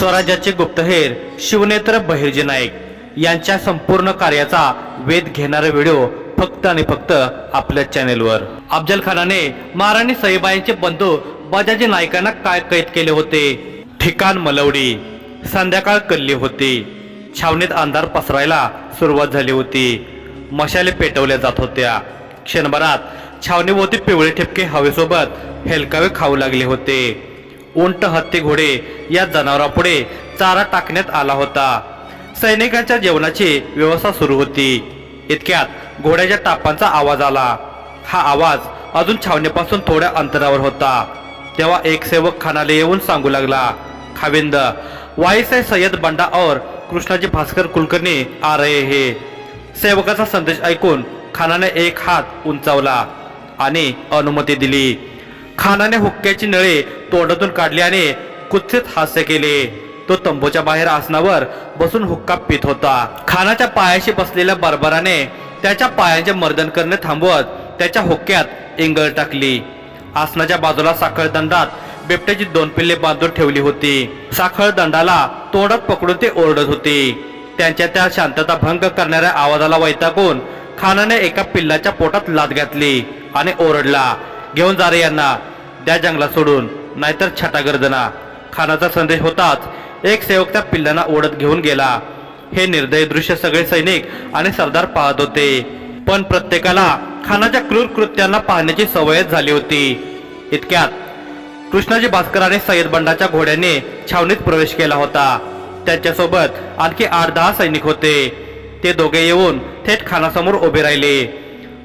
स्वराज्याचे गुप्तहेर शिवनेत्र बहिर्जी नाईक यांच्या संपूर्ण कार्याचा वेध घेणारा व्हिडिओ फक्त आणि फक्त आपल्या चॅनेलवर. अफजल खानाने महाराणी सईबाईंचे बंधू बजाजी नायकांना काय कैद केले होते? ठिकाण मलवडी. संध्याकाळ कल्ली होती. छावणीत अंधार पसरायला सुरुवात झाली होती. मशाले पेटवल्या जात होत्या. क्षणभरात छावणीभोवती पिवळे ठिपके हवेसोबत हेलकावे खाऊ लागले होते. उंट हत्ती घोडे या जनावरापुढे चारा टाकण्यात आला होता. सैनिकांच्या जेवणाची व्यवस्था सुरू होती. इतक्यात घोड्याच्या टापांचा आवाज आला. हा आवाज अजून छावणीपासून थोड्या अंतरावर होता. तेव्हा एक सेवक खानाला येऊन सांगू लागला खाविंद वाईसाहेब सय्यद बंडा और कृष्णाजी भास्कर कुलकर्णी आ रहे हे. सेवकाचा संदेश ऐकून खानाने एक हात उंचावला आणि अनुमती दिली. खानाने हुक्क्याची नळे तोंडातून काढल्याने कुत्सित हास्य केले. तो तंबूच्या बाहेर आसनावर बसून हुक्का पित होता. खानाच्या पायाशी बसलेल्या बरबराने त्याच्या पायांचे मर्दन करणे थांबवत त्याच्या हुक्क्यात इंगळ टाकली. आसनाच्या बाजूला साखळदंडात बिबट्याची दोन पिल्ले बांधून ठेवली होती. साखळदंडाला तोंडात पकडून ते ओरडत होते. त्यांच्या त्या शांतता भंग करणाऱ्या आवाजाला वैतागून खानाने एका पिल्लाच्या पोटात लाद घातली आणि ओरडला घेऊन जा रे यांना द्या जंगला सोडून. नाहीतर छटा गर्दना खानाचा संदेश होताच एक सेवक त्या पिल्लांना ओढत घेऊन गेला. हे निर्दय दृश्य सगळे सैनिक आणि सरदार पाहत होते. पण प्रत्येकाला खानाच्या क्रूर कृत्यांना पाहण्याची सवयच झाली होती. इतक्यात कृष्णाजी भास्कर आणि सय्यद बंडाच्या घोड्याने छावणीत प्रवेश केला होता. त्यांच्यासोबत आणखी आठ दहा सैनिक होते. ते दोघे येऊन थेट खानासमोर उभे राहिले.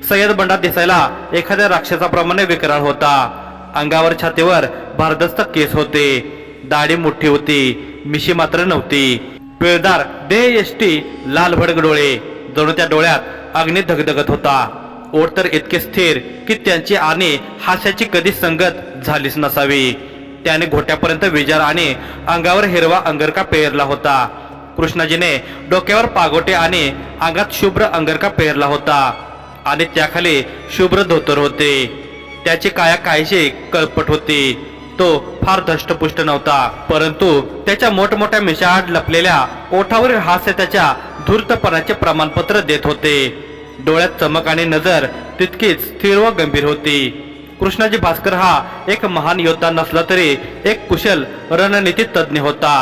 सय्यद बंडा दिसायला एखाद्या राक्षसाप्रमाणे विकराळ होता. अंगावर छातीवर भारदस्त केस होते. दाढी मोठी होती. मिशी मात्र नव्हती. पिळदार देह यष्टी लाल भडक डोळे. जणू त्या डोळ्यात अग्नी धगधगत होता. ओढ तर इतके स्थिर की त्यांची आणि हास्याची कधी संगत झालीच नसावी. त्याने घोट्यापर्यंत विजार आणि अंगावर हिरवा अंगरका पेरला होता. कृष्णाजीने डोक्यावर पागोटे आणि अंगात शुभ्र अंगरका पेरला होता. आणि त्याखाली शुभ्र धोतर होते. त्याची काया काहीसे कळपट होती. तो फार धष्टपुष्ट नव्हता परंतु त्याच्या मोठमोठ्या मिशाआड लपलेल्या ओठावरील हास्य त्याच्या धूर्तपणाचे प्रमाणपत्र देत होते. डोळ्यात चमक आणि नजर तितकीच स्थिर व गंभीर होती. कृष्णाजी भास्कर हा एक महान योद्धा नसला तरी एक कुशल रणनीती तज्ज्ञ होता.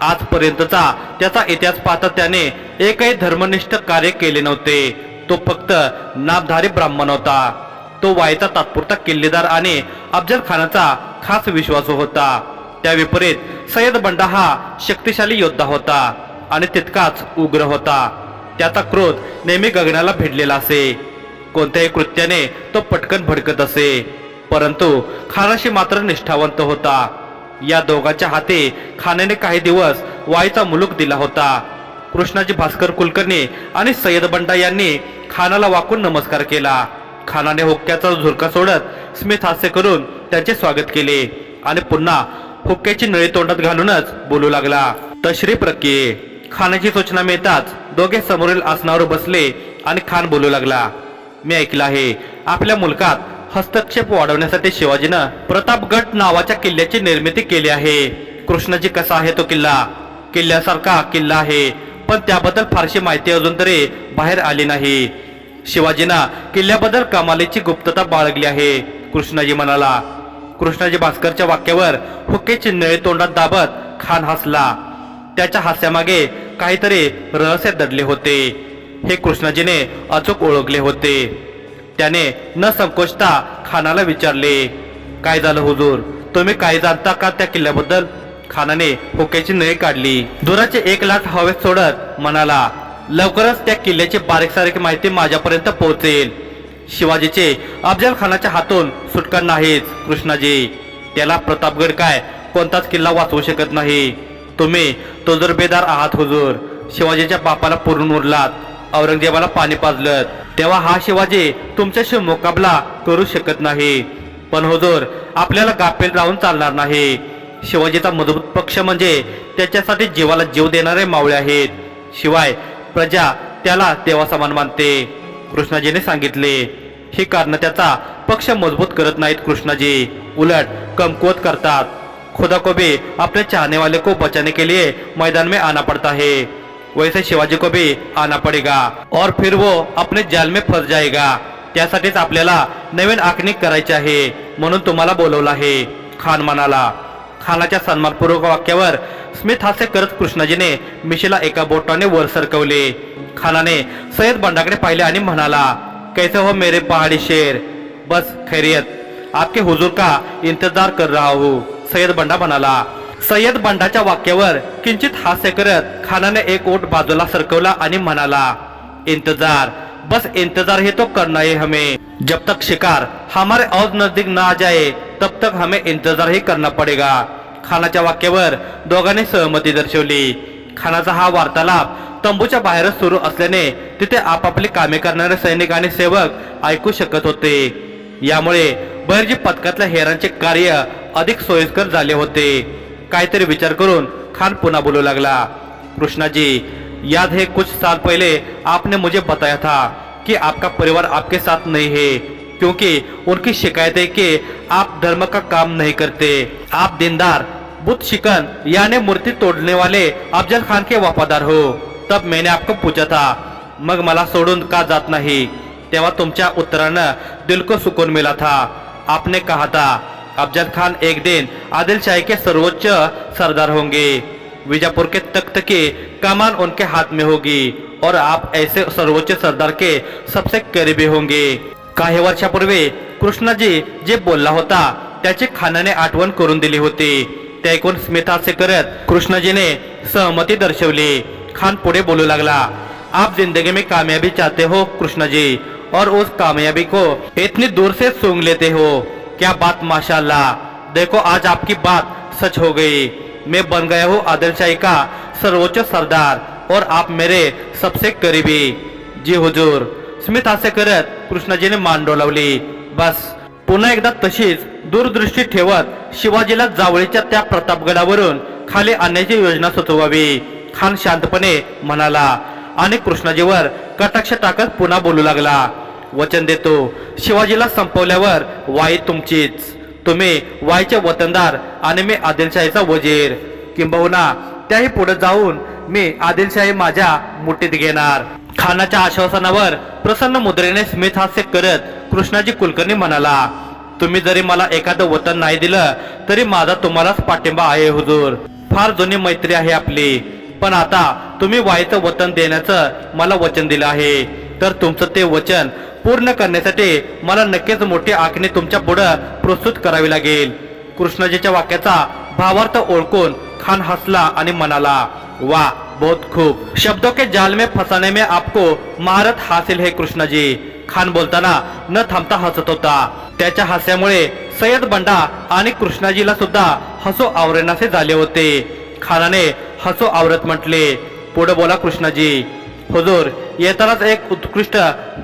आजपर्यंतचा त्याचा इतिहास पाहता त्याने एकही धर्मनिष्ठ कार्य केले नव्हते. तो फक्त नामधारी ब्राह्मण होता. तो वाईचा तात्पुरता किल्लेदार आणि अफजल खानाचा खास विश्वास होता. त्या विपरीत सय्यद बंडा हा शक्तिशाली योद्धा होता आणि तितकाच उग्र होता. त्याचा क्रोध नेहमी गगनाला भिडलेला असे. कोणत्याही कृत्याने तो पटकन भडकत असे. परंतु खानाशी मात्र निष्ठावंत होता. या दोघांच्या हाती खानाने काही दिवस वाईचा मुलूक दिला होता. कृष्णाजी भास्कर कुलकर्णी आणि सय्यद बंडा यांनी खानाला वाकून नमस्कार केला. खानाने हुक्क्याचा झुरका सोडत स्मित हास्य करून त्याचे स्वागत केले. आणि पुन्हा हुक्क्याची नळी तोंडात घालूनच बोलू लागला. तशरीफ रक्की खानाची सूचना मिळताच दोघे समोरील आसनावर बसले आणि खान बोलू लागला. मी ऐकलं आहे आपल्या मुलकात हस्तक्षेप वाढवण्यासाठी शिवाजीनं प्रतापगड नावाच्या किल्ल्याची निर्मिती केली आहे. कृष्णाजी कसा आहे तो किल्ला? किल्ल्यासारखा किल्ला आहे पण त्याबद्दल फारशी माहिती अजून तरी बाहेर आली नाही. शिवाजींना किल्ल्याबद्दल कमालीची गुप्तता बाळगली आहे. कृष्णाजी म्हणाला कृष्णाजी भास्करच्या वाक्यावर हुकेची नळे तोंडात दाबत खान हसला. त्याच्या हास्यामागे काहीतरी रहस्य दडले होते. हे कृष्णाजीने अचूक ओळखले होते. त्याने न संकोचता खानाला विचारले काय झालं हुजूर? तुम्ही काय जाणता का त्या किल्ल्याबद्दल? खानाने हुकेची नळी काढली. दुराचे एक लाट हवेत सोडत म्हणाला लवकरच त्या किल्ल्याची बारीक सारीक माहिती माझ्यापर्यंत पोहोचेल. शिवाजीचे अफजल खानाच्या हातून सुटका नाहीच कृष्णाजी. त्याला प्रतापगड काय? कोणताच किल्ला वाचवू शकत नाही. तुम्ही तो जर बेदार आहात हुजूर. शिवाजीच्या बापाला पुरून उरलात. औरंगजेबाला पाणी पाजलं तेव्हा हा शिवाजी तुमच्याशी मुकाबला करू शकत नाही. पण हुजूर आपल्याला गाफेल राहून चालणार नाही. शिवाजीचा मजबूत पक्ष म्हणजे त्याच्यासाठी जीवाला जीव देणारे मावळे आहेत. शिवाय प्रजा त्याला देवा समान मानते. कृष्णाजीने सांगितले ही कारण त्याचा पक्ष मजबूत करत नाहीत कृष्णाजी. उलट कमकुवत करतात. खुदा को भी अपने चाहने वाले को बचाने के लिए मैदान में आना पड़ता है. वैसे शिवाजी को भी आना पडेगा और फिर वो अपने जाल में फस जाएगा. त्यासाठीच आपल्याला नवीन आखणी करायची आहे म्हणून तुम्हाला बोलवलं आहे. खान म्हणाला खानाच्या सन्मानपूर्वक वाक्यावर स्मित हास्य करत कृष्णाजीने मिशीला एका बोटाने वर सरकवले. खानाने सय्यद बंडाकडे पाहिले आणि म्हणाला कैसे हो मेरे पहाड़ी शेर? बस खैरियत. आपके हुजूर का इंतजार कर रहा हूँ. सय्यद बंडा म्हणाला सय्यद बंडाच्या वाक्यावर किंचित हास्य करत खानाने एक ओट बाजूला सरकवला आणि म्हणाला इंतजार. बस इंतजार हे तो करना है हमें. जब तक शिकार हमारे और नजदीक ना आ जाए तब तक हमें इंतजार ही करना पडेगा। खानाच्या वाक्यावर दोघांनी सहमती दर्शवली. खानाचा हा वार्तालाप तंबूच्या बाहेरच सुरू असल्याने तिथे आपापली कामे करणारे सैनिक आणि सेवक ऐकू शकत होते. यामुळे बहिर्जी पथकातल्या हेरांचे कार्य अधिक सोयीस्कर झाले होते. काहीतरी विचार करून खान पुन्हा बोलू लागला. कृष्णाजी याद है कुछ साल पहले आपने मुझे बताया था कि आपका परिवार आपके साथ नहीं है. क्योंकि उनकी शिकायत है कि आप धर्म का काम नहीं करते। आप दिनदार बुद्ध शिकन यानी मूर्ति तोड़ने वाले अफजल खान के वफादार हो। तब मैंने आपको पूछा था मग मला सोडून का जात नाही? तेव्हा तुमच्या उत्तरानं दिल को सुकून मिला था। आपने कहा था अफजल खान एक दिन आदिलशाही के सर्वोच्च सरदार होंगे। विजापुर के तख्त की कमान उनके हाथ में होगी और आप ऐसे सर्वोच्च सरदार के सबसे करीबी होंगे। काही वर्षापूर्वी कृष्णाजी जे बोलला होता, त्याची खानाने आठवण करून दिली होती. ते ऐकून स्मित हास्य करत कृष्णाजीने सहमती दर्शवली. खान पुढे बोलू लागला, आप ज़िंदगी में कामयाबी चाहते हो कृष्णा जी और उस कामयाबी को इतनी दूर से सूंघ लेते हो। क्या बात माशाल्लाह, देखो आज आपकी बात सच हो गई। मैं बन गया हूँ आदिल शाही का सर्वोच्च सरदार, और आप मेरे सबसे करीबी। जी हुजूर स्मित हास्य करत कृष्णाजीने मान डोलावली. बस पुन्हा एकदा तशीच दूरदृष्टी ठेवत शिवाजीला जावळीच्या त्या प्रतापगडावरून खाली आणण्याची योजना सुचवावी. खान शांतपणे म्हणाला आणि कृष्णाजीवर कटाक्ष टाकत पुन्हा बोलू लागला. वचन देतो शिवाजीला संपवल्यावर वाई तुमचीच. तुम्ही वाईचे वतनदार आणि मी आदिलशाहीचा वजीर. किंबहुना त्याही पुढे जाऊन मी आदिलशाही माझ्या मुठीत घेणार. खानाच्या आश्वासनावर प्रसन्न मुद्रेने स्मित हास्य करत कृष्णाजी कुलकर्णी म्हणाला तुम्ही जरी मला एखादं वतन नाही दिलं तरी माझा तुम्हालाच पाठिंबा आहे हुजूर. फार जुनी मैत्री आहे आपली. पण आता तुम्ही वाईचं वतन देण्याचं मला वचन दिलं आहे. तर तुमचं ते वचन पूर्ण करण्यासाठी मला नक्कीच मोठी आखणी तुमच्या पुढं प्रस्तुत करावी लागेल. कृष्णाजीच्या वाक्याचा भावार्थ ओळखून खान हसला आणि म्हणाला वा बहुत खूब। शब्दों के जाल में फंसाने में आपको महारत हासिल है कृष्णा जी। खान बोलताना न थांबता हसत होता त्याच्या हास्यामुळे सय्यद बंडा आणि कृष्णाजीला सुद्धा हसो आवरेनासे झाले होते. खानाने हसो आवरत म्हटले पुढे बोला कृष्णाजी. हुजूर येतानाच एक उत्कृष्ट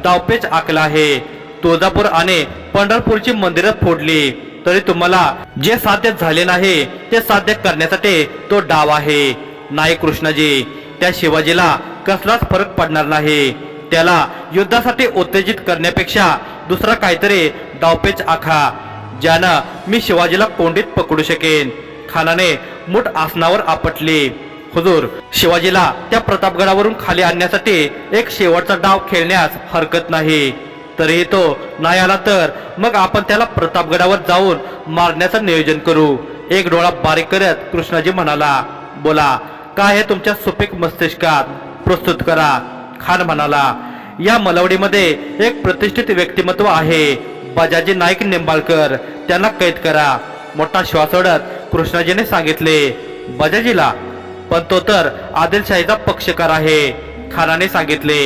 डावपेच आखला आहे. तुळजापूर आणि पंढरपूरची मंदिरं फोडली. तरी तुम्हाला जे साध्य झाले नाही ते साध्य करण्यासाठी तो डाव आहे. नाही कृष्णाजी त्या शिवाजीला कसलाच फरक पडणार नाही. त्याला युद्धासाठी उत्तेजित करण्यापेक्षा दुसरा काहीतरी डावपेच आखा ज्यानं मी शिवाजीला कोंडीत पकडू शकेन. खानाने मुठ आसनावर आपटली. हुजूर शिवाजीला त्या प्रतापगडावरून खाली आणण्यासाठी एक शेवटचा डाव खेळण्यास हरकत नाही. तरीही तो नाही आला तर मग आपण त्याला प्रतापगडावर जाऊन मारण्याचं नियोजन करू. एक डोळा बारीक करत कृष्णाजी म्हणाला बोला काय हे तुमच्या सुपीक मस्तिष्कात. प्रस्तुत करा. खान म्हणाला या मलवडीमध्ये एक प्रतिष्ठित व्यक्तिमत्व आहे. बजाजी नाईक निंबाळकर. त्यांना कैद करा. मोठा श्वास ओढत कृष्णाजीने सांगितले बजाजीला. पण तो तर आदिलशाहीचा पक्षकार आहे खानाने सांगितले.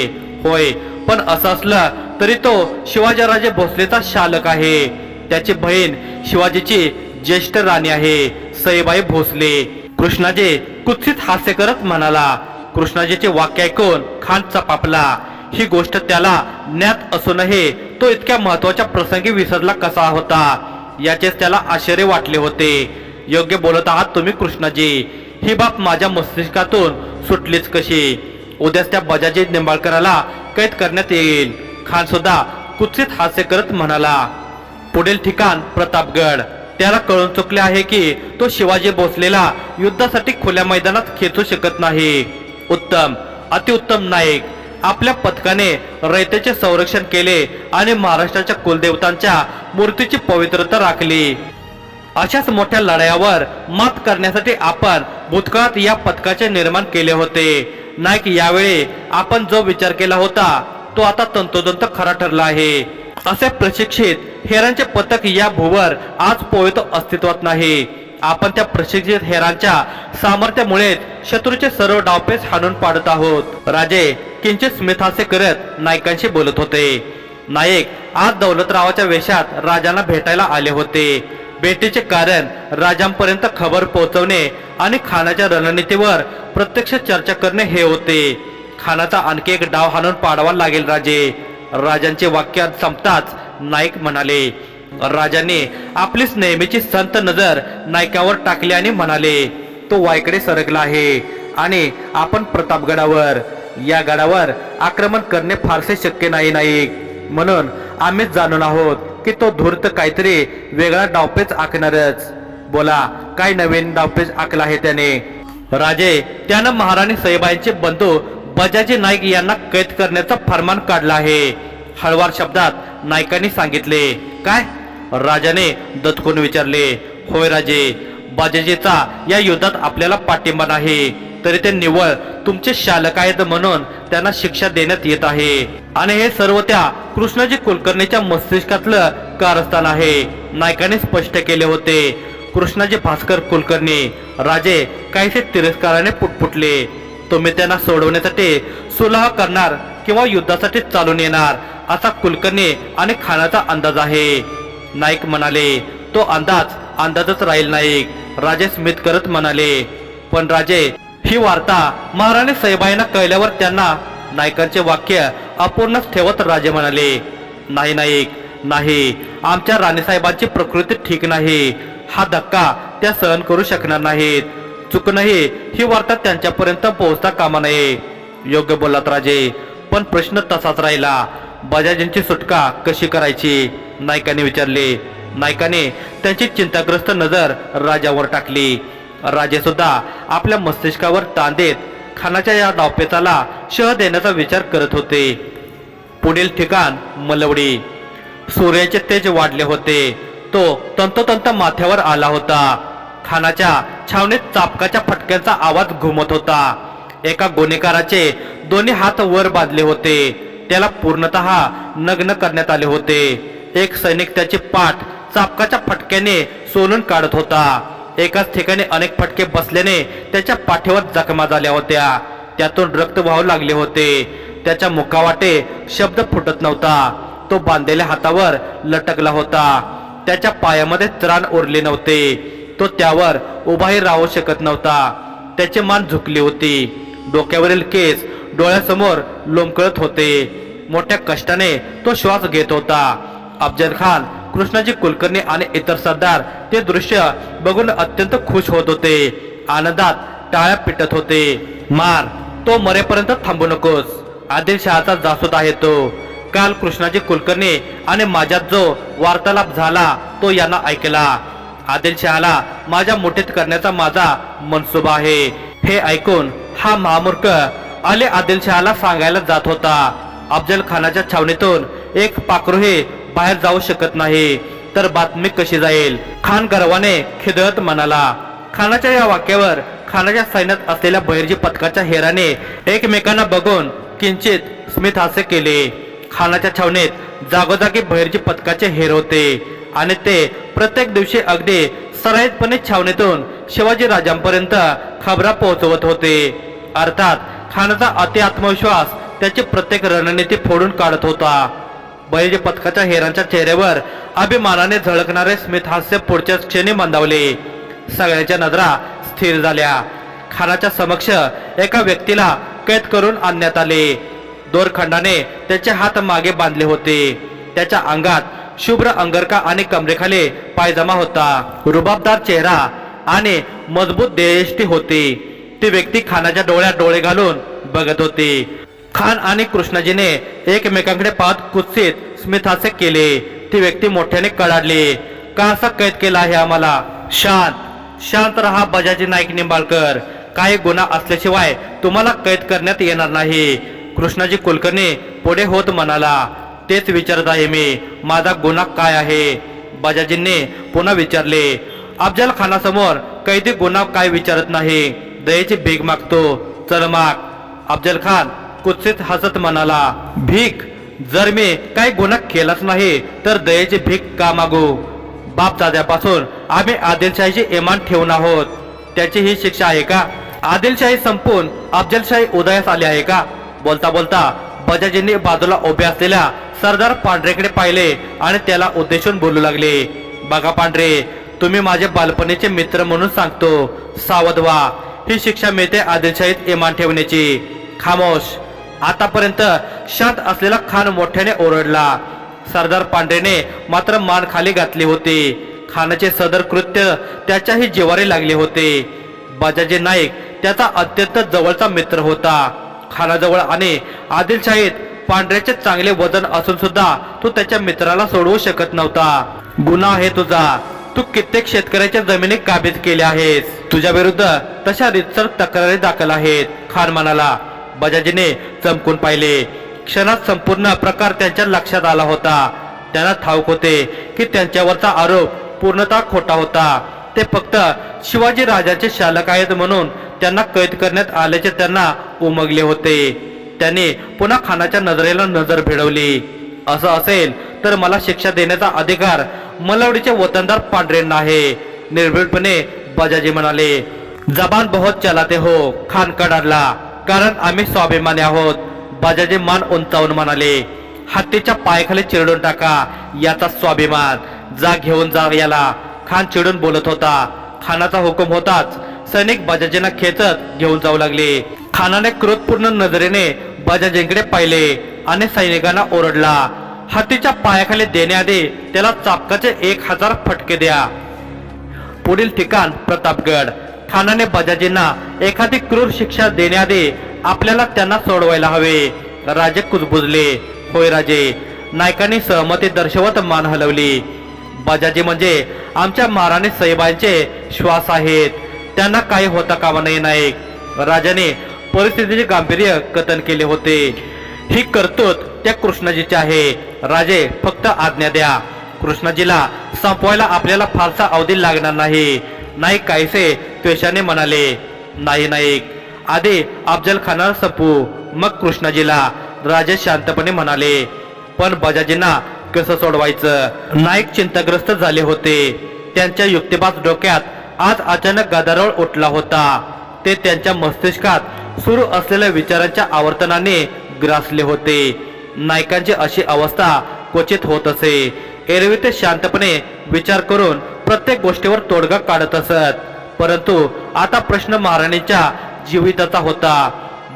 होय पण असं असलं तरी तो शिवाजीराजे भोसलेचा शालक आहे. त्याची बहीण शिवाजीची ज्येष्ठ राणी आहे सईबाई भोसले. कृष्णाजी कुत्सित हास्य करत म्हणाला कृष्णाजीचे वाक्य ऐकून खान चपापला. ही गोष्ट त्याला ज्ञात असूनही तो इतक्या महत्त्वाच्या प्रसंगी विसरला कसा होता? याचेच त्याला आश्चर्य वाटले होते. योग्य बोलत आहात तुम्ही कृष्णाजी. ही बाब माझ्या मस्तिष्कातून सुटलीच कशी? उद्याच त्या बजाजी निंबाळकराला कैद करण्यात येईल. खान सुद्धा कुत्सित हास्य करत म्हणाला पुढील ठिकाण प्रतापगड. त्याला कळून चुकले आहे की तो शिवाजी भोसलेला युद्धासाठी खुल्या मैदानात खेचू शकत नाही. उत्तम अतिउत्तम नायक. आपल्या पथकाने रयतेचे संरक्षण केले आणि महाराष्ट्राच्या कुलदेवतांच्या मूर्तीची पवित्रता राखली. अशाच मोठ्या लढायावर मात करण्यासाठी आपण भूतकाळात या पथकाचे निर्माण केले होते. नायक यावेळी आपण जो विचार केला होता तो आता तंतोतंत खरा ठरला आहे. असे प्रशिक्षित हेरांचे पथक या भूवर आज पोहतो अस्तित्वात नाही. आपण त्या प्रशिक्षित हेरांच्या सामर्थ्यामुळेच शत्रूचे सर्व डावपेच हाणून पाडत आहोत. राजे किंचित स्मितहास्य करत नायकांशी बोलत होते. नायक आज दौलतरावाच्या वेशात राजांना भेटायला आले होते. भेटीचे कारण राजांपर्यंत खबर पोहोचवणे आणि खानाच्या रणनीतीवर प्रत्यक्ष चर्चा करणे हे होते. खानाचा आणखी एक डाव हाणून पाडावा लागेल राजे. राजांचे वाक्य संपताच नाईक म्हणाले राजाने आपलीच नेहमीची संत नजर नायकावर टाकली आणि म्हणाले तो वायकडे सरकला आहे आणि आपण प्रतापगडावर या गडावर आक्रमण करणे फारसे शक्य नाही नाईक. म्हणून आम्हीच जाणून आहोत की तो धूर्त काहीतरी वेगळा डावपेच आखणारच. बोला काय नवीन डावपेच आखला आहे त्याने? राजे त्यानं महाराणी सईबाईंचे बंधू बजाजी नाईक यांना कैद करण्याचा फरमान काढला आहे. हळवार शब्दात नायकांनी सांगितले काय? राजाने दत्तकून विचारले होय राजे बाजाजीचा या युद्धात आपल्याला पाठिंबा नाही. तरी ते निव्वळ तुमचे शालक आहेत म्हणून त्यांना शिक्षा देण्यात येत आहे. आणि हे सर्व त्या कृष्णाजी कुलकर्णीच्या मस्तिष्कातलं कारस्थान आहे. नायकाने स्पष्ट केले होते कृष्णाजी भास्कर कुलकर्णी राजे काहीसे तिरस्काराने पुटपुटले. तुम्ही त्यांना सोडवण्यासाठी सुलह करणार किंवा युद्धासाठी चालून येणार असा कुलकर्णी आणि खानाचा अंदाज आहे. नाईक म्हणाले तो अंदाज अंदाजच राहील नाईक राजे स्मित करत म्हणाले. पण राजे ही वार्ता महाराणी सईबाईंना कळल्यावर त्यांना नायकांचे वाक्य अपूर्णच ठेवत राजे म्हणाले. नाही नाईक नाही. आमच्या राणीसाहेबांची प्रकृती ठीक नाही. हा धक्का त्या सहन करू शकणार नाहीत. चुकणंही ही वार्ता त्यांच्यापर्यंत पोहोचता कामा नये. योग्य बोललात राजे पण प्रश्न तसाच राहिला. बजाजींची सुटका कशी करायची? नायकाने विचारले. नायकाने त्यांची चिंताग्रस्त नजर राजावर टाकली. राजे सुद्धा आपल्या मस्तिष्कावर ताण देत खानाच्या या डावपेचाला शह देण्याचा विचार करत होते. पुढील ठिकाण मलवडी. सूर्याचे तेज वाढले होते. तो तंतोतंत माथ्यावर आला होता. खानाच्या छावणीत चापकाच्या फटक्यांचा आवाज घुमत होता. एका गुन्हेगाराचे दोन्ही हात वर बांधले होते. त्याला पूर्णतः नग्न करण्यात आले होते. एक सैनिक त्याची पाठ चापकाच्या फटक्याने सोलून काढत होता. एकाच ठिकाणी अनेक फटके बसल्याने त्याच्या पाठीवर जखमा झाल्या होत्या. त्यातून रक्त वाहू लागले होते. त्याच्या मुखावाटे शब्द फुटत नव्हता. तो बांधलेल्या हातावर लटकला होता. त्याच्या पायामध्ये त्राण उरले नव्हते. तो त्यावर उभाही राहू शकत नव्हता. त्याची मान झुकली होती. डोक्यावरील केस डोळ्यासमोर लोंबकळत होते. मोठ्या कष्टाने तो श्वास घेत होता. अफजल खान कृष्णाजी कुलकर्णी आणि इतर सरदार ते दृश्य बघून अत्यंत खुश होत होते. आनंदात टाळ्या पिटत होते. मार तो मरेपर्यंत थांबू नकोस. आदिलशहाचा जासूद आहे तो. काल कृष्णाजी कुलकर्णी आणि माझ्यात जो वार्तालाप झाला तो यांना ऐकला. आदिलशहाला माझ्या मुठीत करण्याचा माझा मनसुबा आहे. हे ऐकून हा महामूर्ख अली आदिलशहाला सांगायला जात होता. अफजल खानाच्या छावणीतून एक पाखरूही बाहेर जाऊ शकत नाही. तर बातमी कशी जाईल? खान गर्वाने खिदळत म्हणाला. खानाच्या या वाक्यावर खानाच्या सैन्यात असलेल्या बहिर्जी पथकाच्या हेराने एकमेकांना बघून किंचित स्मित हास्य केले. खानाच्या छावणीत जागोजागी बहिर्जी पथकाचे हेर होते. आणि ते प्रत्येक दिवशी अगदी सराईतपणे छावणीतून शिवाजी राजांपर्यंत खबरा पोहोचवत होते. अर्थात खानाचा अति आत्मविश्वास त्याची प्रत्येक रणनीती फोडून काढत होता. बळीजी पथकाच्या हेरांच्या चेहऱ्यावर अभिमानाने झळकणारे स्मित हास्य पुढच्या क्षणी मंदावले. सगळ्यांच्या नजरा स्थिर झाल्या. खानाच्या समक्ष एका व्यक्तीला कैद करून आणण्यात आले. दोरखंडाने त्याचे हात मागे बांधले होते. त्याच्या अंगात शुभ्र अंगरका आणि कमरेखाली पायजमा होता. रुबाबदार चेहरा आणि मजबूत देयष्टी होती. ती व्यक्ती खानाच्या डोळ्यात डोळे घालून बघत होती. खान आणि कृष्णाजीने एकमेकांकडे पाहत कुत्सित स्मितहास्य केले. ती व्यक्ती मोठ्याने कडाडली. का असा कैद केला आहे आम्हाला? शांत शांत रहा बजाजी नाईक निंबाळकर. काही गुन्हा असल्याशिवाय तुम्हाला कैद करण्यात येणार नाही. कृष्णाजी कुलकर्णी पुढे होत म्हणाला तेच विचारत आहे मी माझा गुन्हा काय आहे? बजाजींनी पुन्हा विचारले अफजल खानासमोर कैदी गुन्हा काय विचारत नाही? दयेची भीक मागतो चल माग. अफजल खान कुत्सित हसत म्हणाला भीक? जर मी काही गुन्हा केलाच नाही तर दयेची भीक का मागू? बाप दाद्यापासून आम्ही आदिलशाहीची इमान ठेवून आहोत. त्याची ही शिक्षा आहे का? आदिलशाही संपून अफजलशाही उदयास आली आहे का? बोलता बोलता बजाजींनी बाजूला उभ्या असलेल्या सरदार पांढरेकडे पाहिले आणि त्याला उद्देशून बोलू लागले बघा पांढरे तुम्ही माझे बालपणीचे मित्र म्हणून सांगतो सावध व्हा. ही शिक्षा मिळते आदिलशाहीत इमान ठेवण्याची. खामोश. आतापर्यंत शांत असलेला खान मोठ्याने ओरडला. सरदार पांढरेने मात्र मान खाली घातली होती. खानाचे सदर कृत्य त्याच्याही जिवारी लागले होते. बजाजी नाईक त्याचा अत्यंत जवळचा मित्र होता. खानाजवळ आणि आदिलशाहीत पांढऱ्याचे चांगले वजन असून सुद्धा तो त्याच्या मित्राला सोडवू शकत नव्हता. गुन्हा आहे तुझा. तू कित्येक शेतकऱ्याच्या जमिनी काबीज केल्या आहेस. तुझ्या विरुद्ध तशा रितसर तक्रारी दाखल आहेत खान म्हणाला बजाजीने चमकून पाहिले. क्षणात संपूर्ण प्रकार त्यांच्या लक्षात आला होता. त्यांना ठाऊक होते की त्यांच्यावरचा आरोप पूर्णतः खोटा होता. ते फक्त शिवाजी राजाचे शालक आहेत म्हणून त्यांना कैद करण्यात आल्याचे त्यांना उमगले होते. त्याने पुन्हा खानाच्या नजरेला नजर भिडवली असं असेल तर मला शिक्षा देण्याचा अधिकार मलवडीचे वतनदार पांढरेंना आहे निर्भीडपणे बजाजी म्हणाले. जबान बहुत चलाते हो खान कडाडला कारण आम्ही स्वाभिमानी आहोत बजाजी मान उंचावून म्हणाले. हत्तीच्या पायाखाली चिरडून टाका याचा स्वाभिमान. जा घेऊन जा याला खान चिडून बोलत होता. खानाचा हुकूम होताच सैनिक बजाजींना खेचत घेऊन जाऊ लागले. खानाने क्रोधपूर्ण नजरेने बजाजींकडे पाहिले आणि सैनिकांना ओरडला हत्तीच्या पायाखाली देण्याआधी त्याला चापकाचे एक हजार फटके द्या. पुढील ठिकाण प्रतापगड. खानाने बजाजींना एखादी क्रूर शिक्षा देण्याआधी आपल्याला त्यांना सोडवायला हवे. राजे कुजबुजले होय राजे नायकांनी सहमती दर्शवत मान हलवली. बजाजी म्हणजे आमच्या महाराणी साहेबांचे श्वास आहेत. त्यांना काही होता कामा नाही नाईक. राजाने परिस्थितीचे गांभीर्य कथन केले होते. ही करतूत त्या कृष्णाजीची आहे. राजे फक्त आज्ञा द्या. कृष्णाजीला संपवायला आपल्याला फारसा अवधी लागणार नाही. नाईक काहीसे त्वेषाने म्हणाले. नाही नाईक आधी अफजल खानाला संपू मग कृष्णाजीला. राजे शांतपणे म्हणाले. पण बजाजींना कसं सोडवायचं? नाईक चिंताग्रस्त झाले होते. त्यांच्या युक्तिबाज डोक्यात आज अचानक गदारोळ उठला होता. ते त्यांच्या मस्तिष्कात सुरू असलेल्या विचारांच्या आवर्तनाने ग्रासले होते. नायकांची अशी अवस्था क्वचित होत असे. एरवी ते शांतपणे विचार करून प्रत्येक गोष्टीवर तोडगा काढत असत. परंतु आता प्रश्न महाराणीच्या जीविताचा होता.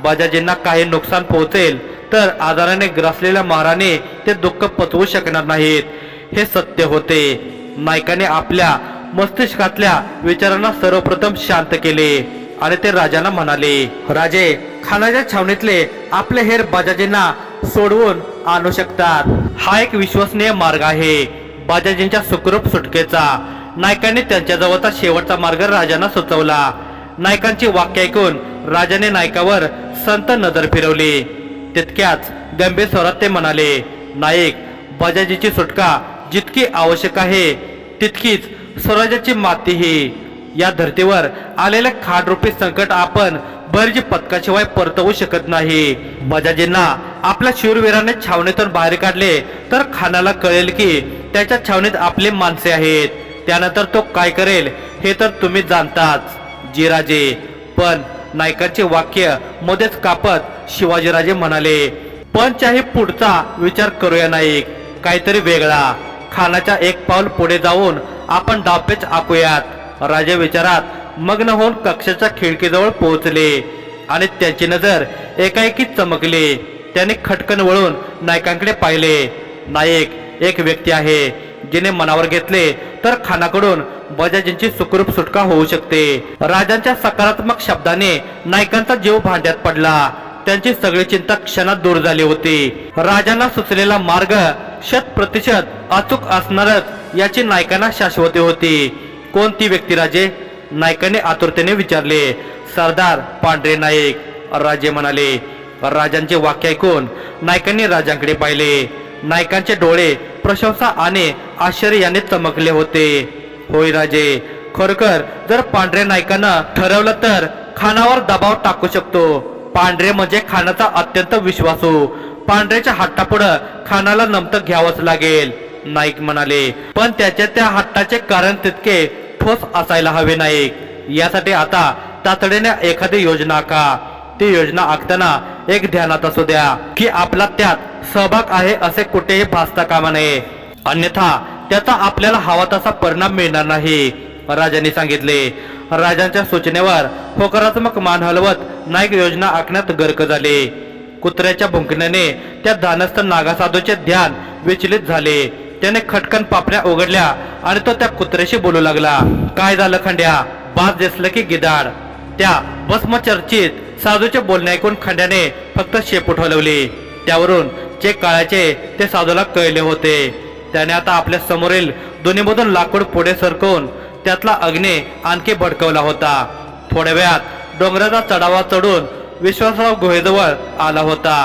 बजाजींना काही नुकसान पोहोचेल तर आजाराने ग्रासलेल्या महाराणी ते दुःख पचवू शकणार नाहीत. हे सत्य होते. नायकाने आपल्या मस्तिष्कातल्या विचारांना सर्वप्रथम शांत केले. आणि ते राजांना म्हणाले राजे खानाच्या छावणीतले आपले हेर बाजाजींना सोडवून आणू शकतात. हा एक विश्वसनीय मार्ग आहे. बाजाजींच्या सुखरूप सुटकेचा. नायकांनी त्यांच्याजवळचा शेवटचा मार्ग राजांना सुचवला. नायकांची वाक्य ऐकून राजाने नायकावर संत नजर फिरवली. तितक्याच गंभीर स्वरात ते म्हणाले नाईक बजाजीची सुटका जितकी आवश्यक आहे तितकीच स्वराज्याची मातीही या धर्तीवर आलेले खाडरूपी संकट आपण बर्जी पथकाशिवाय परतवू शकत नाही. बजाजींना आपल्या शूरवीराने छावणीतून बाहेर काढले तर खानाला कळेल की त्याच्या छावणीत आपले माणसे आहेत. त्यानंतर तो काय करेल हे तर तुम्ही जाणताच. जिराजे पण नायकाचे वाक्य मध्येच कापत शिवाजीराजे म्हणाले पण चाही पुढचा विचार करूया नाईक. काहीतरी वेगळा. खानाच्या एक पाऊल पुढे जाऊन आपण डापेच आखूयात. राजा विचारात मग्न होऊन कक्षाच्या खिडकीजवळ पोहोचले आणि त्यांची नजर एकाएकी चमकली. त्याने खटकन वळून नायकांकडे पाहिले. नायक एक व्यक्ती आहे जिने मनावर घेतले तर खानाकडून बजाजींची सुखरूप सुटका होऊ शकते. राजांच्या सकारात्मक शब्दाने नायकांचा जीव भांड्यात पडला. त्यांची सगळी चिंता क्षणात दूर झाली होती. राजांना सुचलेला मार्ग शत प्रतिशत अचूक असणारच याची नायकांना शाश्वती होती. कोणती व्यक्ती राजे? नायकाने आतुरतेने विचारले. सरदार पांढरे नाईक राजे म्हणाले राजांचे वाक्य ऐकून नायकांनी राजांकडे पाहिले. नायकांचे डोळे प्रशंसा आणि आश्चर्य याने चमकले होते. होय राजे खरोखर जर पांढरे नायकानं ठरवलं तर खानावर दबाव टाकू शकतो. पांढरे म्हणजे खानाचा अत्यंत विश्वासू. पांढऱ्याच्या हट्टापुढं खानाला नमतं घ्यावंच लागेल. नाईक म्हणाले पण त्याच्या त्या हट्टाचे कारण तितके ठोस असायला हवे नाईक यासाठी आता तातडीने एखादी योजना का ती योजना आखताना एक ध्यानात असू द्या की आपला त्यात सहभाग आहे असे कुठेही भासता कामा नये. अन्यथा त्याचा आपल्याला हवा तसा परिणाम मिळणार नाही. राजांनी सांगितले राजांच्या सूचनेवर होकारात्मक मान हलवत नाईक योजना आखण्यात गर्क झाले. कुत्र्याच्या भुंकण्याने त्या दानस्थ नागासाधूचे ध्यान विचलित झाले. त्याने खटकन पापण्या उघडल्या आणि तो त्या कुत्र्याशी बोलू लागला. काय झालं खंड्या? बाज दिसलं की गिदाड. त्या भस्मचर्चित साधूचे बोलणे ऐकून खंड्याने फक्त शेपूट हलवली त्यावरून जे काळाचे ते साधूला कळले होते. त्याने आता आपल्या समोरील दोन्हीमधून लाकूड पुढे सरकवून त्यातला अग्नी आणखी भडकवला होता. थोड्या वेळात डोंगराचा चढावा चढून विश्वासराव गुहेजवळ आला होता.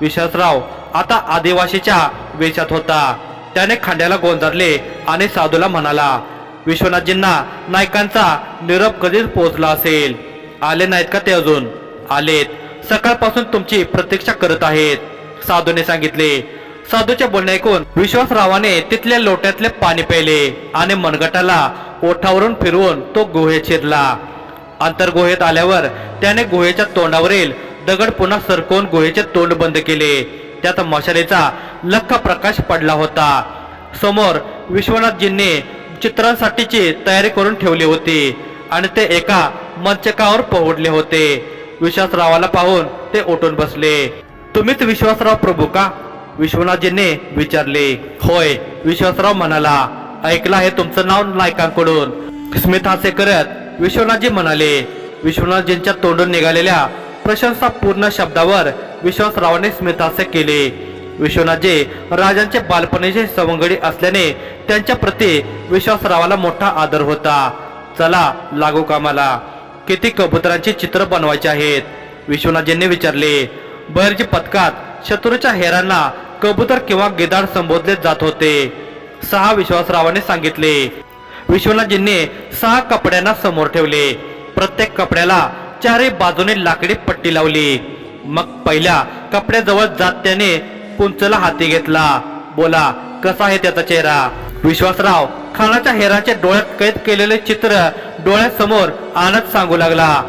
विश्वासराव आता आदिवासीच्या वेशात होता. त्याने खांद्याला गोंधरले आणि साधूला म्हणाला विश्वनाथजींना नायकांचा निरोप कधीच पोहोचला असेल. आले नाहीत का ते अजून? आलेत. सकाळपासून तुमची प्रतीक्षा करत आहेत साधूने सांगितले. साधूचे बोलणे ऐकून विश्वासरावाने तिथल्या लोट्यातले पाणी प्यायले आणि मनगटाला ओठावरून फिरवून तो गुहेत शिरला. अंतर्गुहेत आल्यावर त्याने गुहेच्या तोंडावरील दगड पुन्हा सरकवून गुहेचे तोंड बंद केले. त्यात मशालीचा लख्ख प्रकाश पडला होता. समोर विश्वनाथजींनी चित्रांसाठीची तयारी करून ठेवली होती आणि ते एका मंचकावर पोहोडले होते. विश्वासरावाला पाहून ते उठून बसले. तुम्हीच विश्वासराव प्रभू का? विश्वनाथजींनी विचारले. होय विश्वासराव म्हणाला. ऐकलं आहे तुमचं नाव नायकांकडून. स्मित हास्य करत विश्वनाथजी म्हणाले. विश्वनाथजींच्या तोंडून निघालेल्या प्रशंसापूर्ण शब्दावर विश्वासरावाने स्मितहास्य केले. विश्वनाथजी राजांचे बालपणीचे सवंगडी असल्याने त्यांच्या प्रती विश्वासरावाला मोठा आदर होता. चला लागू कामाला. किती कबुतरांची चित्र बनवायचे आहेत? विश्वनाथजींनी विचारले. बहिरजी पथकात शत्रूच्या हेरांना कबूतर किंवा गिदाड संबोधले जात होते. सहा विश्वासरावाने सांगितले. विश्वनाथजींनी सहा कपड्यांना समोर ठेवले. प्रत्येक कपड्याला चारे बाजूने लाकडी पट्टी लावली. मग पहिल्या कपड्याजवळ जात त्याने कुंचला हाती घेतला. बोला कसा आहे त्याचा चेहरा? विश्वासराव खानाच्या हेराच्या डोळ्यात कैद केलेले चित्र डोळ्यासमोर आणत सांगू लागला.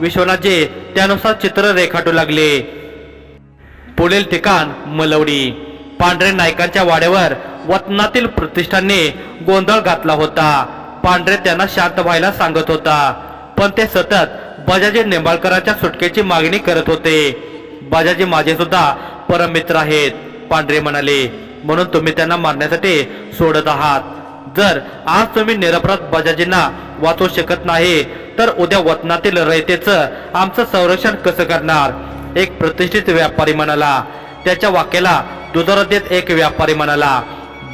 विश्वनाथजी त्यानुसार चित्र रेखाटू लागले. पुढील ठिकाण मलवडी. पांढरे नायकांच्या वाड्यावर वतनातील प्रतिष्ठाने गोंधळ घातला होता. पांढरे त्यांना शांत व्हायला सांगत होता. पण ते सतत बजाजी निंबाळकरांच्या सुटकेची मागणी करत होते. बजाजी माझे सुद्धा परम मित्र आहेत पांढरे म्हणाले. म्हणून तुम्ही त्यांना मारण्यासाठी सोडत आहात. जर आज तुम्ही निरपराध बजाजींना वाचवू शकत नाही तर उद्या वतनातील रयतेचं आमचं संरक्षण कसं करणार? एक प्रतिष्ठित व्यापारी म्हणाला. त्याच्या वाक्याला दुधारा देत एक व्यापारी म्हणाला.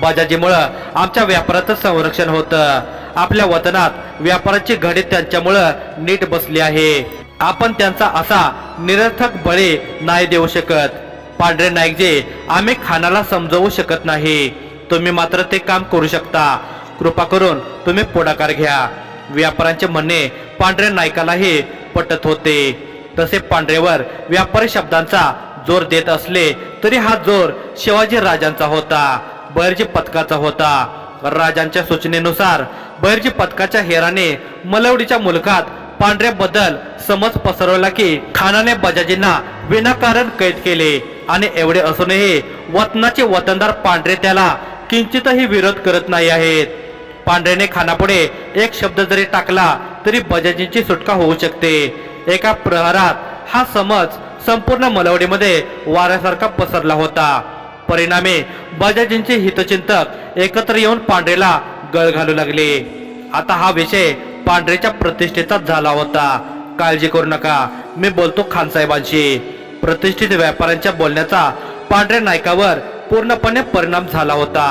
बजाजीमुळं आमच्या व्यापाराचं संरक्षण होतं. आपल्या वतनात व्यापाराची घडी त्यांच्यामुळं नीट बसली आहे. आपण त्यांचा असा निरर्थक बळी नाही देऊ शकत. पांढरे नाईकजी आम्ही खानाला समजवू शकत नाही. तुम्ही मात्र ते काम करू शकता. कृपा करून तुम्ही पुढाकार घ्या. व्यापाऱ्यांचे म्हणणे पांढरे नायकालाही पटत होते. तसे पांढरेवर व्यापारी शब्दांचा जोर देत असले तरी हा जोर शिवाजी राजांचा होता. बैरजी पथकाचा होता. राजांच्या सूचनेनुसार बैरजी पथकाच्या हेराने मलवडीच्या मुलखात पांढऱ्याबद्दल समज पसरवला की खानाने बजाजींना विनाकारण कैद केले. आणि एवढे असूनही वतनाचे वतनदार पांढरे त्याला किंचितही विरोध करत नाही आहेत. पांढरेने खानापुढे एक शब्द जरी टाकला तरी बजाजींची सुटका होऊ शकते. एका प्रहरात हा समज संपूर्ण मलवडीमध्ये वाऱ्यासारखा पसरला होता. परिणामी बजाजींचे हितचिंतक एकत्र येऊन पांढरेला गळ घालू लागले. आता हा विषय पांढरेच्या प्रतिष्ठेचा झाला होता. काळजी करू नका मी बोलतो खानसाहेबांशी प्रतिष्ठित व्यापाऱ्यांच्या बोलण्याचा पांढरे नायकावर पूर्णपणे परिणाम झाला होता.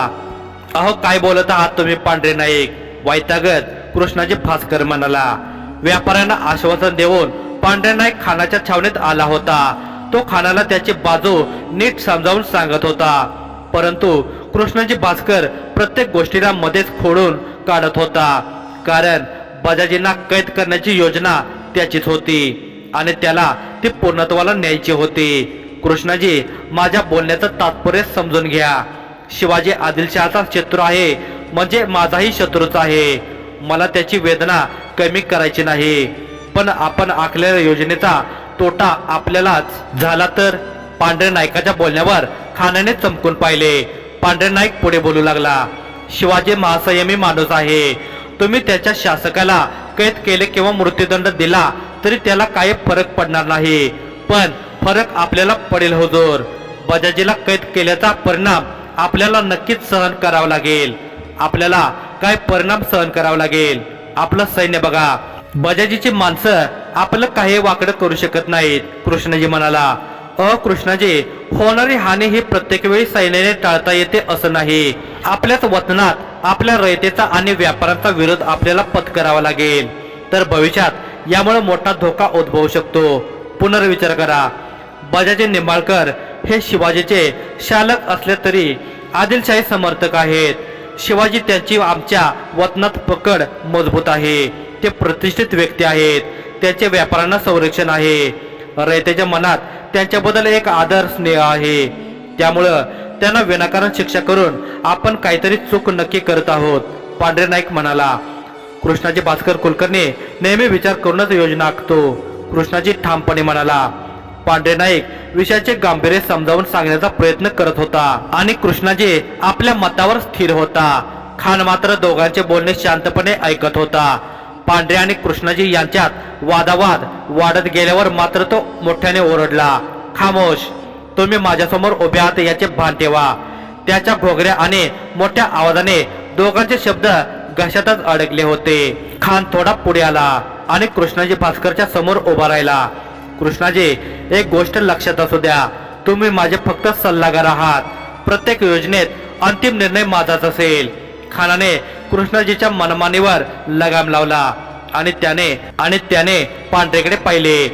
अहो काय बोलत आहात तुम्ही पांढरे नाईक? वैतागत कृष्णाजी भास्कर म्हणाला. व्यापाऱ्यांना आश्वासन देऊन पांढरे नाईक खानाच्या छावणीत आला होता. तो खानाला त्याची बाजू नीट समजावून सांगत होता. परंतु कृष्णाजी भास्कर प्रत्येक गोष्टीला मध्येच खोडून काढत होता. कारण बजाजींना कैद करण्याची योजना त्याचीच होती आणि त्याला ती पूर्णत्वाला न्यायची होती. कृष्णाजी माझ्या बोलण्याचं तात्पर्य समजून घ्या. शिवाजी आदिलशहाचा शत्रू आहे म्हणजे माझाही शत्रूच आहे. मला त्याची वेदना कमी करायची नाही. पण आपण आखलेल्या योजनेचा तोटा आपल्यालाच झाला तर पांढरे नायकाच्या बोलण्यावर खानाने चमकून पाहिले. पांढरे नाईक पुढे बोलू लागला शिवाजी महासंयमी माणूस आहे. तुम्ही त्याच्या शासकाला कैद केले किंवा मृत्यूदंड दिला तरी त्याला काही फरक पडणार नाही. पण फरक आपल्याला पडेल होजोर. बजाजीला कैद केल्याचा परिणाम आपल्याला नक्कीच सहन करावा लागेल. आपल्याला काय परिणाम सहन करावा लागेल? आपलं सैन्य बघा. बजाजीची माणसं आपलं काही वाकडं करू शकत नाहीत. कृष्णजी म्हणाला अ कृष्णाजी होणारी हानी ही प्रत्येक वेळी सैन्याने टाळता येते असं नाही. आपल्याच वतनात आपल्या रयतेचा आणि व्यापाराचा विरोध आपल्याला पत्करावा लागेल. तर भविष्यात यामुळे मोठा धोका उद्भवू शकतो. पुनर्विचार करा. बजाजी निंबाळकर हे शिवाजीचे शालक असले तरी आदिलशाही समर्थक आहेत. शिवाजी त्यांची आमच्या वतनात पकड मजबूत आहे. ते प्रतिष्ठित व्यक्ती आहेत त्यांचे व्यापाऱ्यांना संरक्षण आहे. रयतेच्या मनात त्यांच्याबद्दल एक आदर स्नेह आहे. त्यामुळं त्यांना विनाकारण शिक्षा करून आपण काहीतरी चूक नक्की करत आहोत पांढरे नाईक म्हणाला. कृष्णाजी भास्कर कुलकर्णी नेहमी विचार करूनच योजना आखतो. कृष्णाजी ठामपणे म्हणाला पांढरे नाईक विषयाचे गांभीर्य समजावून सांगण्याचा प्रयत्न करत होता आणि कृष्णाजी आपल्या मतावर स्थिर होता. खान मात्र दोघांचे बोलणे शांतपणे ऐकत होता. पांढरे आणि कृष्णाजी यांच्यात वादावाद वाढत गेल्यावर मात्र तो मोठ्याने ओरडला खामोश तुम्ही माझ्यासमोर उभे आहात याचे भान ठेवा त्याच्या घोगऱ्या आणि मोठ्या आवाजाने दोघांचे शब्द घशातच अडकले होते. खान थोडा पुढे आला आणि कृष्णाजी भास्करच्या समोर उभा राहिला. कृष्णाजी एक गोष्ट लक्षात असू द्या. तुम्ही माझे फक्त सल्लागार आहात. प्रत्येक योजनेत अंतिम निर्णय माझाच असेल. खानाने कृष्णाजीच्या मनमानीवर लगाम लावला. आणि त्याने आणि त्याने पांढरेकडे पाहिले.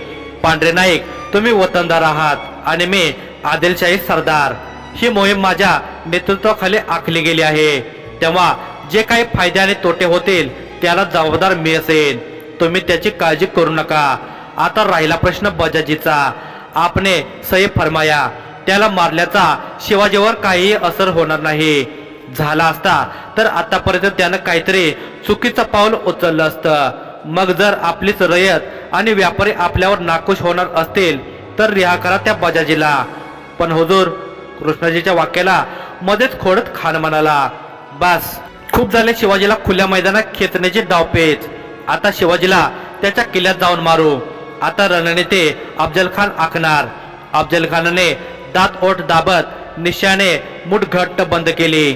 पांढरे नाईक तुम्ही वतनदार आहात आणि मी आदिलशाही सरदार. ही मोहीम माझ्या नेतृत्वाखाली आखली गेली आहे. तेव्हा जे काही फायदे आणि तोटे होतील त्याला जबाबदार मी असेल तुम्ही त्याची काळजी करू नका. आता राहिला प्रश्न बजाजीचा. आपने सही फरमाया. त्याला मारल्याचा शिवाजीवर काहीही असर होणार नाही. झाला असता तर आतापर्यंत त्यानं काहीतरी चुकीचं पाऊल उचललं असतं. मग जर आपलीच रयत आणि व्यापारी आपल्यावर नाखुश होणार असतील तर रिहा करा त्या बजाजीला. पण हुजूर कृष्णाजीच्या वाक्याला मध्येच खोडत खान म्हणाला बस खूप झाले शिवाजीला खुल्या मैदानात खेचण्याची डावपेच आता शिवाजीला त्याच्या किल्ल्यात जाऊन मारू. आता रणनेते अफजल खान आखणार. अफजल खानाने दात ओठ दाबत निश्चयाने मुठ घट्ट बंद केली.